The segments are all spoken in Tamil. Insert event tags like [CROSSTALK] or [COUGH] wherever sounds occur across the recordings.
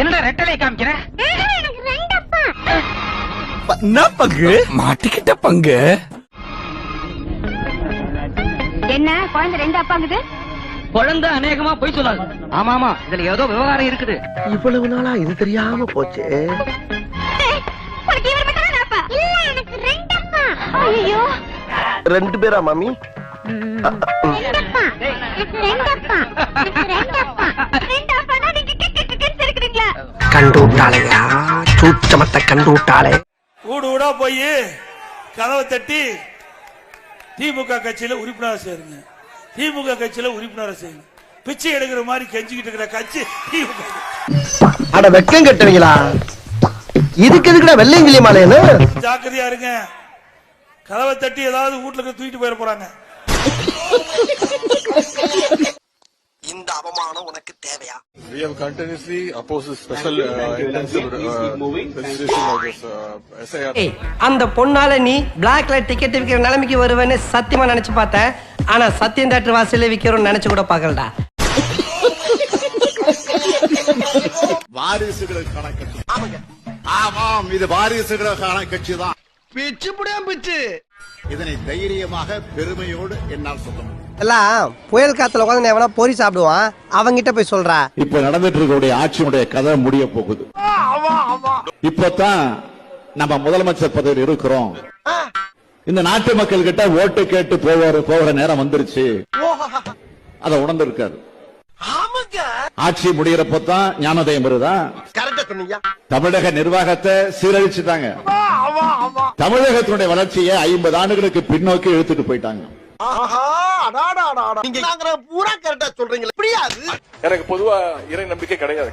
என்னடா ரெட்டலை காமிக்கிற? எனக்கு ரெண்டு அப்பா என்ன பங்கு? மாட்டிக்கிட்ட பங்கு. என்ன குழந்தை ரெண்டு அப்பாங்குது குழந்தை அநேகமா போய் சொல்லாது. ஆமா ஆமா இதுல ஏதோ விவகாரம் இருக்குது. இவ்வளவு நாளா இது தெரியாம போச்சு. ரெண்டு அப்பா ஐயோ ரெண்டு பேரா மாமி? ரெண்டு அப்பா எனக்கு கண்டு விட்டாளையா சூச்சமத்தை கண்டு விட்டாளே ஊடா போய் கதவை தட்டி திமுக கட்சியில உறுப்பினர் சேருங்க. திமுக கட்சியில உறுப்பினர் சேருங்க. பிச்சை எடுக்கிற மாதிரி கெஞ்சிக்கிட்டு இருக்கிற கட்சி திமுக. அட வெக்கம் கட்டுவீங்களா? இதுக்கு எதுக்குடா வெள்ளையங்கிலி மாலையன்னு ஜாக்கிரதையா இருங்க. கதவை தட்டி ஏதாவது வீட்டுல இருந்து தூக்கிட்டு போயிட போறாங்க. இந்த அவமானம் உனக்கு தேவையா? We have continuously opposed special uh, intensive uh, uh, அந்த பொண்ணால நீ பிளாக்ல டிக்கெட் விக்கிற நிலைமைக்கு வருவேன்னு சத்தியமா நினைச்சு பார்த்தேன் ஆனா சத்தியம் தேட்டர் வாசல்ல விக்கிறோம்னு நினைச்சு கூட பார்க்கலடா. வாரிசுகளுக்கான கட்சி ஆமாம் இது வாரிசுகளுக்கான கட்சி தான் பிச்சு புடியா பிச்சு. இதனை தைரியமாக பெருமையோடு என்னால் சொல்ல முடியும். எல்லாம் புயல் காத்துல உட்காந்து எவனா பொறி சாப்பிடுவான் அவங்கிட்ட போய் சொல்றா. இப்ப நடந்துட்டு இருக்கக்கூடிய ஆட்சியினுடைய கதை முடிய போகுது. இப்பதான் நம்ம முதலமைச்சர் பதவியில் இருக்கிறோம். இந்த நாட்டு மக்கள் கிட்ட ஓட்டு கேட்டு போவாரு போகிற நேரம் வந்துருச்சு. அத உணர்ந்திருக்காரு. ஆட்சி முடியறப்ப தான் ஞானோதயம் வருதா? தமிழக நிர்வாகத்தை சீரழிச்சுட்டாங்க. தமிழகத்தினுடைய வளர்ச்சியை ஐம்பது ஆண்டுகளுக்கு பின்னோக்கி இழுத்துட்டு போயிட்டாங்க. எனக்கு பொதுவா இறை நம்பிக்கை கிடையாது.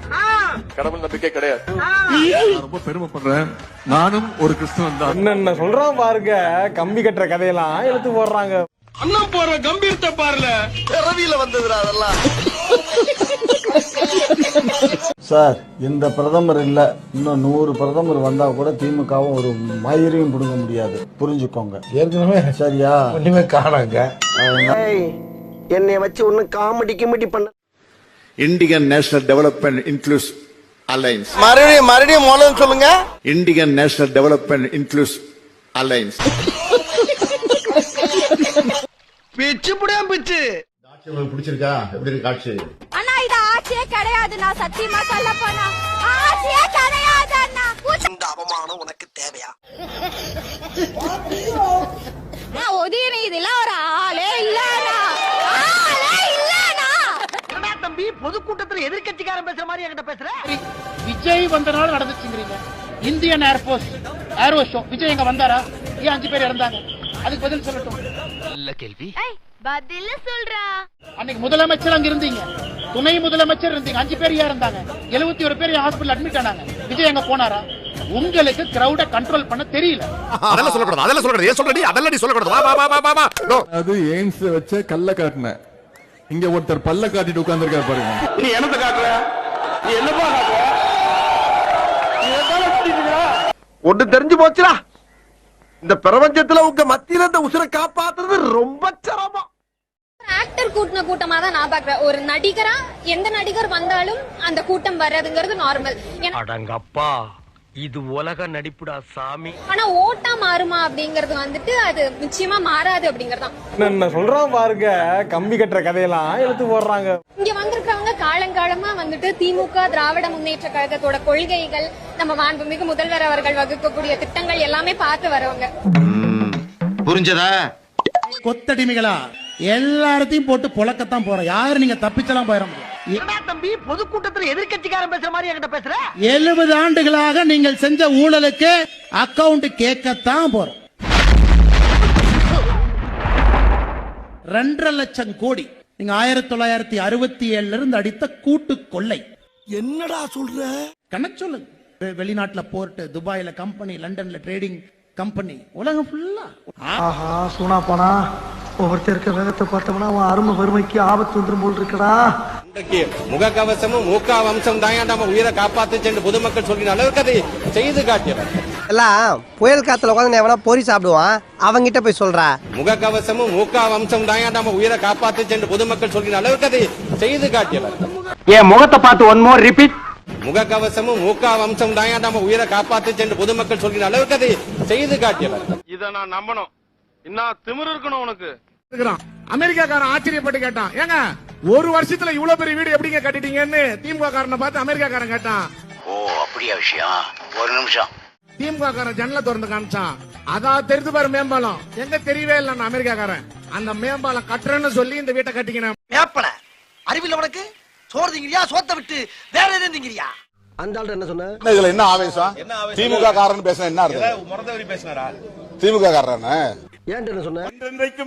கடவுள் நம்பிக்கை கிடையாது. நான் ரொம்ப பெருமைப்படுறேன். நானும் ஒரு கிறிஸ்தவன் தான். என்னென்ன சொல்றான் பாருங்க. கம்பி கட்டுற கதையெல்லாம் எடுத்து போடுறாங்க. அண்ணன் போற கம்பீரத்தை பாருல. பிறவியில வந்ததுடா அதெல்லாம். சார் இந்த பிரதமர் இல்ல. இன்னும் நூறு பிரதமர் வந்தா கூட திமுகவும் ஒரு மயிரையும் புடுங்க முடியாது. புரிஞ்சுக்கோங்க. ஏற்கனவே சரியா? ஒண்ணுமே காணாங்க. என்னைய வச்சு ஒண்ணு காமெடி கிமெடி பண்ண Indian national development inclusive alliance மறுபடியும் மறுபடியும் மூலம் சொல்லுங்க. Indian national development inclusive alliance பிச்சு புடியா பிச்சு. பிடிச்சிருக்கா? எப்படி இருக்கு ஆட்சி? அண்ணா இது ஆட்சியே கிடையாது நான் சத்தியமா சொல்ல போனா. ஆட்சியே கிடையாது அண்ணா. இந்த அவமானம் உனக்கு தேவையா? நான் உதயணி இதெல்லாம் ஒரு ஆளே இல்லண்ணா. ஆளே இல்லண்ணா. தம்பி பொதுக்கூட்டத்துல எதிர்கட்சிக்காரன் பேசுற மாதிரி என்கிட்ட பேசுற? விஜய் வந்தனால நடந்துச்சுங்கிறீங்க. Indian air force aero show Vijay எங்க வந்தாரா? ஏன் அஞ்சு பேர் இறந்தாங்க? அதுக்கு பதில் சொல்லட்டும். நல்ல கேள்வி. பதில சொல்றா. அன்னைக்கு முதலமைச்சர் அங்க இருந்தீங்க. துணை முதலமைச்சர் இருந்தீங்க. அஞ்சு பேர் ஏன் இருந்தாங்க? எழுபத்தி ஒரு பேர் ஹாஸ்பிட்டல் அட்மிட் ஆனாங்க. விஜய் எங்க போனாரா? உங்களுக்கு கிரௌட கண்ட்ரோல் பண்ண தெரியல. அதெல்லாம் சொல்லக்கூடாது அதெல்லாம் சொல்லக்கூடாது. ஏன் சொல்றடி? அதெல்லாம் நீ சொல்லக்கூடாது. வா வா வா வா அது எய்ம்ஸ் வச்ச கல்ல காட்டினேன் இங்க ஒருத்தர் பல்ல காட்டிட்டு உட்கார்ந்திருக்காரு பாருங்க. நீ என்னத்தை காட்டுற? நீ என்னப்பா காட்டுற? ஒண்ணு தெரிஞ்சு போச்சுடா. இந்த பிரபஞ்சத்துல உங்க மத்தியில இந்த உசுரை காப்பாத்துறது ரொம்ப சிரமம். ஆக்டர் கூட்டின கூட்டமா தான் நான் பாக்குறேன் ஒரு நடிகரா எந்த நடிகர் வந்தாலும் அந்த கூட்டம் வர்றதுங்கிறது நார்மல் அடங்கப்பா இது உலக நடிப்புடா சாமி. ஆனா ஓட்டா மாறுமா அப்படிங்கறது வந்துட்டு அது நிச்சயமா மாறாது அப்படிங்கறது தான் என்னென்ன சொல்றான் பாருங்க கம்பி கட்டுற கதையெல்லாம் எடுத்து போடுறாங்க இங்க வந்திருக்கிறவங்க காலங்காலமா வந்துட்டு திமுக திராவிட முன்னேற்ற கழகத்தோட கொள்கைகள் நம்ம மாண்புமிகு முதல்வர் அவர்கள் வகுக்கக்கூடிய திட்டங்கள் எல்லாமே பார்த்து வரவங்க. புரிஞ்சதா? கொத்தடிமைகளா? எல்லாத்தையும் போட்டு புழக்கத்தான் போறோம் யாரு நீங்க தப்பிச்செல்லாம் போயிட முடியும்? தம்பி பொதுக்கூட்டத்துல எதிர்கட்சிக்காரன் பேசுற மாதிரி என்கிட்ட பேசுற? எழுபது ஆண்டுகளாக நீங்கள் செஞ்ச ஊழலுக்கு அக்கவுண்ட் கேட்கத்தான் போறோம். ரெண்டரை லட்சம் கோடி நீங்க ஆயிரத்தி தொள்ளாயிரத்தி அறுபத்தி ஏழுல இருந்து அடித்த கூட்டு கொள்ளை. என்னடா சொல்ற? கணக்கு சொல்லுங்க. வெளிநாட்டுல போர்ட் துபாயில கம்பெனி லண்டன்ல ட்ரேடிங் கம்பெனி உலகம் ஃபுல்லா ஆஹா சூனா போனா ஒவ்வொருத்தர் இருக்க வேகத்தை பார்த்தோம்னா அவன் அருமை வறுமைக்கு ஆபத்து வந்துரும் போல் இருக்கடா. முகக்கவசமும் மூக்கா வம்சம் தான் நம்ம உயிரை காப்பாத்து சென்று பொதுமக்கள் சொல்கிற அளவுக்கு அதை செய்து காட்டியவர். எல்லாம் புயல் காத்துல உட்காந்து எவனா பொறி சாப்பிடுவான் அவங்கிட்ட போய் சொல்றா. முகக்கவசமும் மூக்கா வம்சம் தான் நம்ம உயிரை காப்பாத்து சென்று பொதுமக்கள் சொல்கிற அளவுக்கு அதை செய்து காட்டியவர். என் முகத்தை பார்த்து ஒன் மோர் ரிப்பீட் முகக்கவசமும் மூக்கா வம்சம் தான் நம்ம உயிரை காப்பாத்துச்சு என்று பொதுமக்கள் சொல்கிற அளவுக்கு அதை செய்து காட்டியவர். இத நான் நம்பணும். இன்னும் திமிரு இருக்கணும் உனக்கு. அமெரிக்காக்காரன் ஆச்சரியப்பட்டு கேட்டான். ஏங்க ஒரு வருஷத்துல இவ்வளவு பெரிய வீடு எப்படிங்க கட்டிட்டீங்கன்னு திமுக காரனை பார்த்து அமெரிக்காக்காரன் கேட்டான். ஓ அப்படியா விஷயம்? ஒரு நிமிஷம். திமுக காரன் ஜன்னல திறந்து காமிச்சான். அதான் தெரிந்து பாரு மேம்பாலம். எங்க தெரியவே இல்லை அமெரிக்காக்காரன். அந்த மேம்பாலம் கட்டுறேன்னு சொல்லி இந்த வீட்டை கட்டிக்கினேன். ஏப்பல அறிவில்ல உனக்கு? சோறு திங்கிறியா சோத்த விட்டு வேற எதுவும் திங்கிறியா அந்த ஆள் என்ன சொன்ன? இதுல என்ன ஆவேசம்? திமுக காரன் பேசுன என்ன அர்த்தம்? முறதவரி பேசினாரா? திமுக காரன்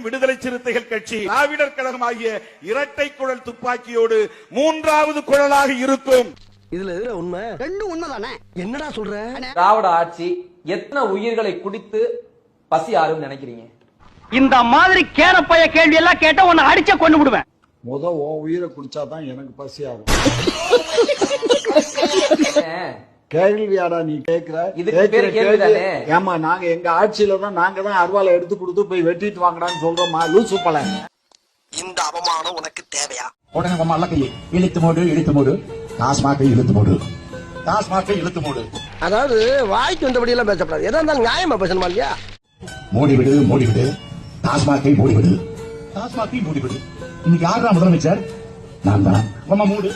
விடுதலை சிறுத்தைகள் கட்சி திராவிடர் கழகம் ஆகிய இரட்டை குழல் துப்பாக்கியோடு மூன்றாவது குழலாக இருக்கும். இதுல எதுல உண்மை? ரெண்டும் உண்மைதானே? என்னடா சொல்ற? திராவிட ஆட்சி எத்தனை உயிர்களை குடித்து பசி ஆறும் நினைக்கிறீங்க? இந்த மாதிரி கேரப்பைய கேள்வி எல்லாம் கேட்டா உன்னை அடிச்ச கொண்டு விடுவேன் முத உன் உயிரை குடிச்சாதான் எனக்கு பசி ஆகும் [LAUGHS] கேள்வியாடா நீ கேக்குற? ஏமா நாங்க எங்க ஆட்சியில தான் நாங்க தான் அருவாலை எடுத்து கொடுத்து போய் வெட்டிட்டு வாங்கடான்னு சொல்றோமா லூசு பல இந்த அவமானம் உனக்கு தேவையா? உடனே மல்ல கையை இழுத்து மூடு இழுத்து மூடு. டாஸ்மாக்கை இழுத்து மூடு. டாஸ்மாக்கை இழுத்து மூடு. அதாவது வாய்க்கு வந்தபடி எல்லாம் பேசப்படாது. எதா இருந்தாலும் நியாயமா பேசணுமா இல்லையா? மூடி விடு மூடி விடு டாஸ்மாக்கை மூடி இன்னைக்கு யாரா முதலமைச்சர்? நான் தான் அம்மா மூடு.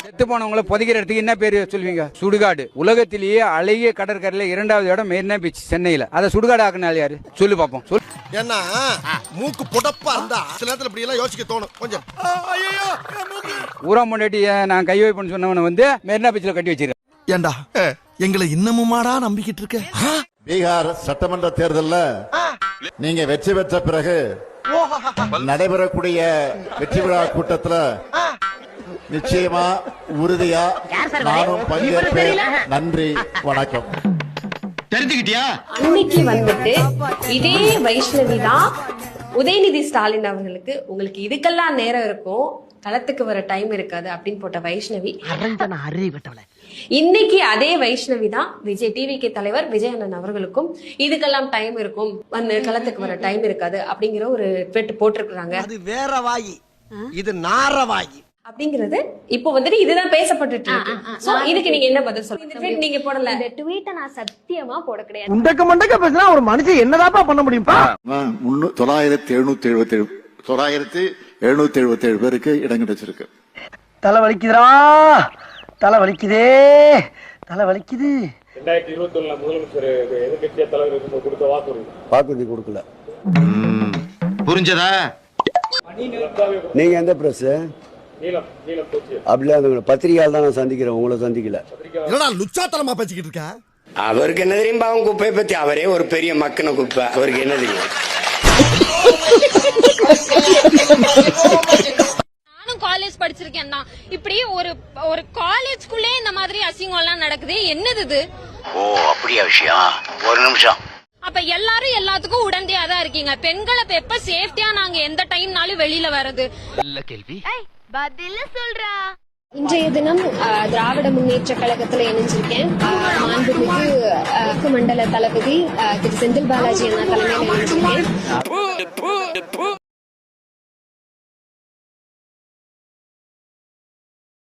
செத்து போனவங்கள புதைக்கிற இடத்துக்கு என்ன பேரு சொல்வீங்க? சுடுகாடு. உலகத்திலேயே அழகிய கடற்கரையில இரண்டாவது இடம் மெரினா பீச் சென்னையில. அதை சுடுகாடு ஆக்குனால யாரு? சொல்லு பாப்போம். சொல்லு. ஏன்னா மூக்கு புடப்பா இருந்தா சில நேரத்துல இப்படி எல்லாம் யோசிக்க தோணும். கொஞ்சம். ஊரா முன்னாடி நான் கை வைப்பேன்னு சொன்னவனை வந்து மெரினா பீச்ல கட்டி வச்சிருக்கேன் ஏண்டா? எங்களை இன்னமுமாடா நம்பிக்கிட்டு இருக்க? பீகார் சட்டமன்ற தேர்தல்ல நீங்க வெற்றி பெற்ற பிறகு நடைபெறக்கூடிய வெற்றி விழா கூட்டத்துல நிச்சயமா உறுதியா நானும் பங்கேற்பேன். நன்றி வணக்கம். தெரிஞ்சுக்கிட்டியா? அன்னைக்கு வந்துட்டு இதே வைஷ்ணவி தான் உதயநிதி ஸ்டாலின் அவர்களுக்கு உங்களுக்கு இதுக்கெல்லாம் நேரம் இருக்கும். களத்துக்கு வர டைம் இருக்காது அப்படின்னு போட்ட வைஷ்ணவி. இன்னைக்கு அதே வைஷ்ணவி தான் விஜய் டிவிகே தலைவர் விஜய் அண்ணன் அவர்களுக்கும் இதுக்கெல்லாம் டைம் இருக்கும். வந்து களத்துக்கு வர டைம் இருக்காது அப்படிங்கிற ஒரு ட்வீட் போட்டிருக்கிறாங்க. அது வேற வாயி. இது நார வாயி. அப்படிங்கிறது இப்போ வந்துட்டு இதுதான் பேசப்பட்டுட்டு இருக்கு. சோ இதுக்கு நீங்க என்ன பதில் சொல்லுங்க இந்த tweet நீங்க போடல. இந்த ட்வீட்டை நான் சத்தியமா போட கிடையாது. உண்டக்க மண்டக்க பேசினா ஒரு மனுஷன் என்னதாப்பா பண்ண முடியும்பா தொள்ளாயிரத்தி எழுநூத்தி எழுபத்தி தொள்ளாயிரத்தி எழுநூத்தி எழுபத்தி ஏழு பேருக்கு இடம் கிடைச்சிருக்கு. தலை வலிக்குதுடா தலை வலிக்குதே தலை வலிக்குது வாக்குறுதி. கொடுக்கல. புரிஞ்சதா? நீங்க எந்த பிரஸ் அப்படிலாம் அந்த பத்திரிகையால் தான் நான் சந்திக்கிறேன். உங்களை சந்திக்கல. என்னடா லுச்சாத்தனமா பேசிக்கிட்டு இருக்க? அவருக்கு என்ன தெரியும்? பாவம் குப்பையை பத்தி. அவரே ஒரு பெரிய மக்கன குப்பை. அவருக்கு என்ன தெரியும்? நானும் காலேஜ் படிச்சிருக்கேன் தான் இப்படி ஒரு ஒரு காலேஜ்குள்ளே இந்த மாதிரி அசிங்கம் எல்லாம் நடக்குது. என்னது இது? ஓ அப்படியா விஷயம்? ஒரு நிமிஷம். அப்ப எல்லாரும் எல்லாத்துக்கும் உடந்தையா தான் இருக்கீங்க. பெண்களை இப்ப எப்ப சேஃப்டியா நாங்க எந்த டைம்னாலும் வெளியில வர்றது? நல்ல கேள்வி. இன்றைய தினம் அஹ், திராவிட முன்னேற்ற கழகத்துல இணைஞ்சிருக்கேன். அஹ், மாண்புமிகு அஹ், மண்டல தளபதி அஹ், திரு செந்தில் பாலாஜி அண்ணா தலைமையில் இணைஞ்சிருக்கேன்.